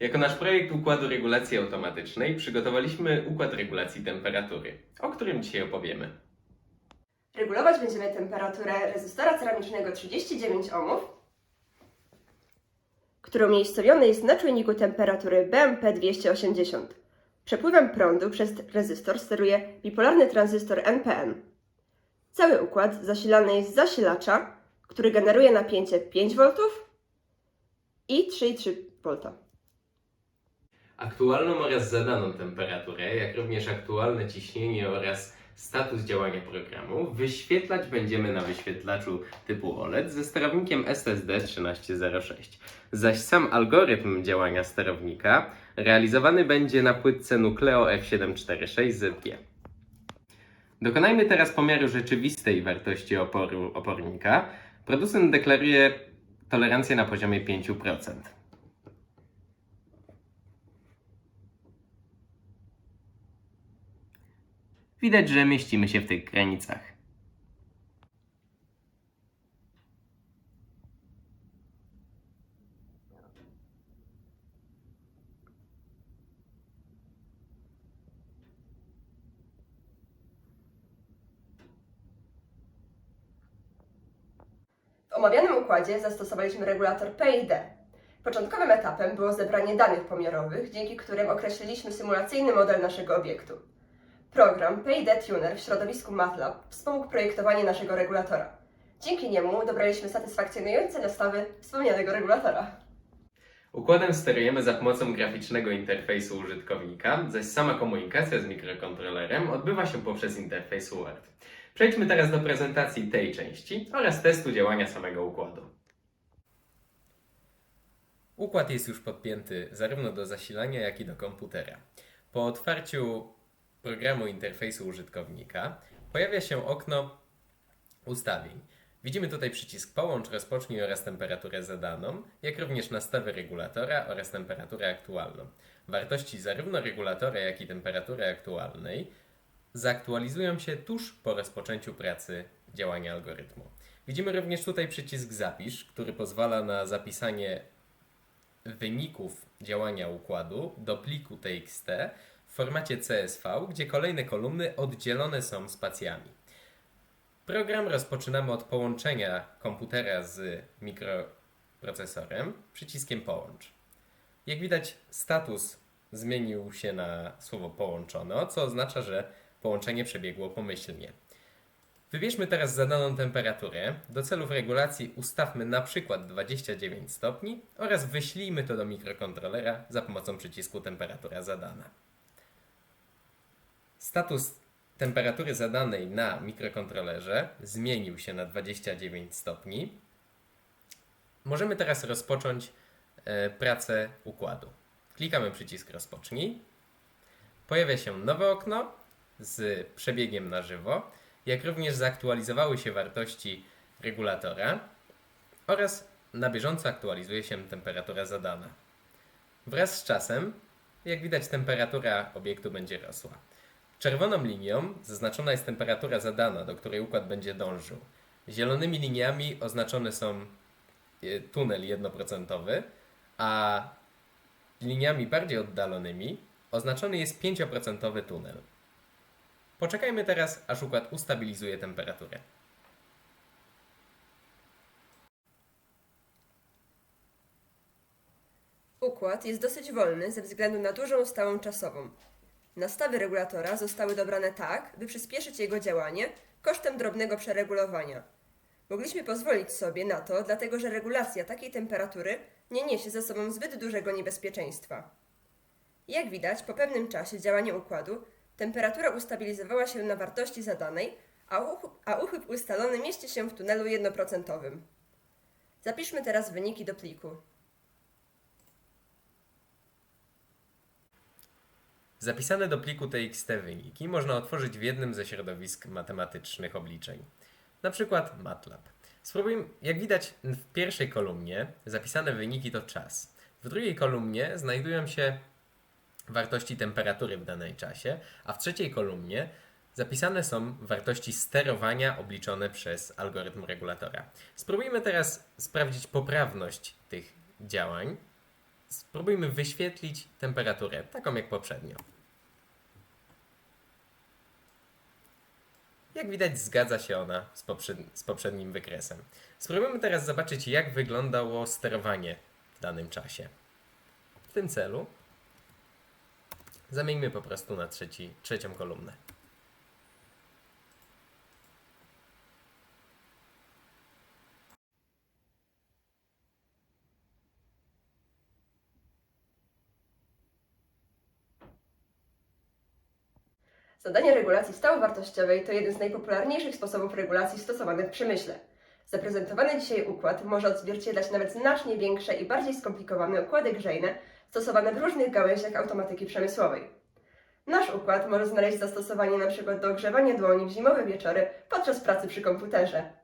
Jako nasz projekt układu regulacji automatycznej przygotowaliśmy układ regulacji temperatury, o którym dzisiaj opowiemy. Regulować będziemy temperaturę rezystora ceramicznego 39 ohmów, który umiejscowiony jest na czujniku temperatury BMP 280. Przepływem prądu przez rezystor steruje bipolarny tranzystor NPN. Cały układ zasilany jest z zasilacza, który generuje napięcie 5 V i 3,3 V. Aktualną oraz zadaną temperaturę, jak również aktualne ciśnienie oraz status działania programu wyświetlać będziemy na wyświetlaczu typu OLED ze sterownikiem SSD 1306. Zaś sam algorytm działania sterownika realizowany będzie na płytce Nucleo F746ZG. Dokonajmy teraz pomiaru rzeczywistej wartości oporu opornika. Producent deklaruje tolerancję na poziomie 5%. Widać, że mieścimy się w tych granicach. W omawianym układzie zastosowaliśmy regulator PID. Początkowym etapem było zebranie danych pomiarowych, dzięki którym określiliśmy symulacyjny model naszego obiektu. Program PID Tuner w środowisku MATLAB wspomógł projektowanie naszego regulatora. Dzięki niemu dobraliśmy satysfakcjonujące nastawy wspomnianego regulatora. Układem sterujemy za pomocą graficznego interfejsu użytkownika, zaś sama komunikacja z mikrokontrolerem odbywa się poprzez interfejs Word. Przejdźmy teraz do prezentacji tej części oraz testu działania samego układu. Układ jest już podpięty zarówno do zasilania, jak i do komputera. Po otwarciu programu interfejsu użytkownika pojawia się okno ustawień. Widzimy tutaj przycisk Połącz, rozpocznij oraz temperaturę zadaną, jak również nastawy regulatora oraz temperaturę aktualną. Wartości zarówno regulatora, jak i temperatury aktualnej zaktualizują się tuż po rozpoczęciu pracy działania algorytmu. Widzimy również tutaj przycisk Zapisz, który pozwala na zapisanie wyników działania układu do pliku TXT w formacie CSV, gdzie kolejne kolumny oddzielone są spacjami. Program rozpoczynamy od połączenia komputera z mikroprocesorem przyciskiem Połącz. Jak widać, status zmienił się na słowo połączono, co oznacza, że połączenie przebiegło pomyślnie. Wybierzmy teraz zadaną temperaturę. Do celów regulacji ustawmy na przykład 29 stopni oraz wyślijmy to do mikrokontrolera za pomocą przycisku temperatura zadana. Status temperatury zadanej na mikrokontrolerze zmienił się na 29 stopni. Możemy teraz rozpocząć e, pracę układu. Klikamy przycisk rozpocznij. Pojawia się nowe okno z przebiegiem na żywo, jak również zaktualizowały się wartości regulatora oraz na bieżąco aktualizuje się temperatura zadana. Wraz z czasem, jak widać, temperatura obiektu będzie rosła. Czerwoną linią zaznaczona jest temperatura zadana, do której układ będzie dążył. Zielonymi liniami oznaczone są e, tunel 1%, a liniami bardziej oddalonymi oznaczony jest 5% tunel. Poczekajmy teraz, aż układ ustabilizuje temperaturę. Układ jest dosyć wolny ze względu na dużą stałą czasową. Nastawy regulatora zostały dobrane tak, by przyspieszyć jego działanie kosztem drobnego przeregulowania. Mogliśmy pozwolić sobie na to, dlatego że regulacja takiej temperatury nie niesie ze sobą zbyt dużego niebezpieczeństwa. Jak widać, po pewnym czasie działania układu temperatura ustabilizowała się na wartości zadanej, a, uch- a uchyb ustalony mieści się w tunelu 1%. Zapiszmy teraz wyniki do pliku. Zapisane do pliku TXT wyniki można otworzyć w jednym ze środowisk matematycznych obliczeń, na przykład MATLAB. Spróbujmy, jak widać w pierwszej kolumnie zapisane wyniki to czas. W drugiej kolumnie znajdują się wartości temperatury w danej czasie, a w trzeciej kolumnie zapisane są wartości sterowania obliczone przez algorytm regulatora. Spróbujmy teraz sprawdzić poprawność tych działań. Spróbujmy wyświetlić temperaturę, taką jak poprzednio. Jak widać, zgadza się ona z, z poprzednim wykresem. Spróbujmy teraz zobaczyć, jak wyglądało sterowanie w danym czasie. W tym celu zamieńmy po prostu na trzeci, trzecią kolumnę. Zadanie regulacji stałowartościowej to jeden z najpopularniejszych sposobów regulacji stosowanych w przemyśle. Zaprezentowany dzisiaj układ może odzwierciedlać nawet znacznie większe i bardziej skomplikowane układy grzejne stosowane w różnych gałęziach automatyki przemysłowej. Nasz układ może znaleźć zastosowanie np. do ogrzewania dłoni w zimowe wieczory podczas pracy przy komputerze.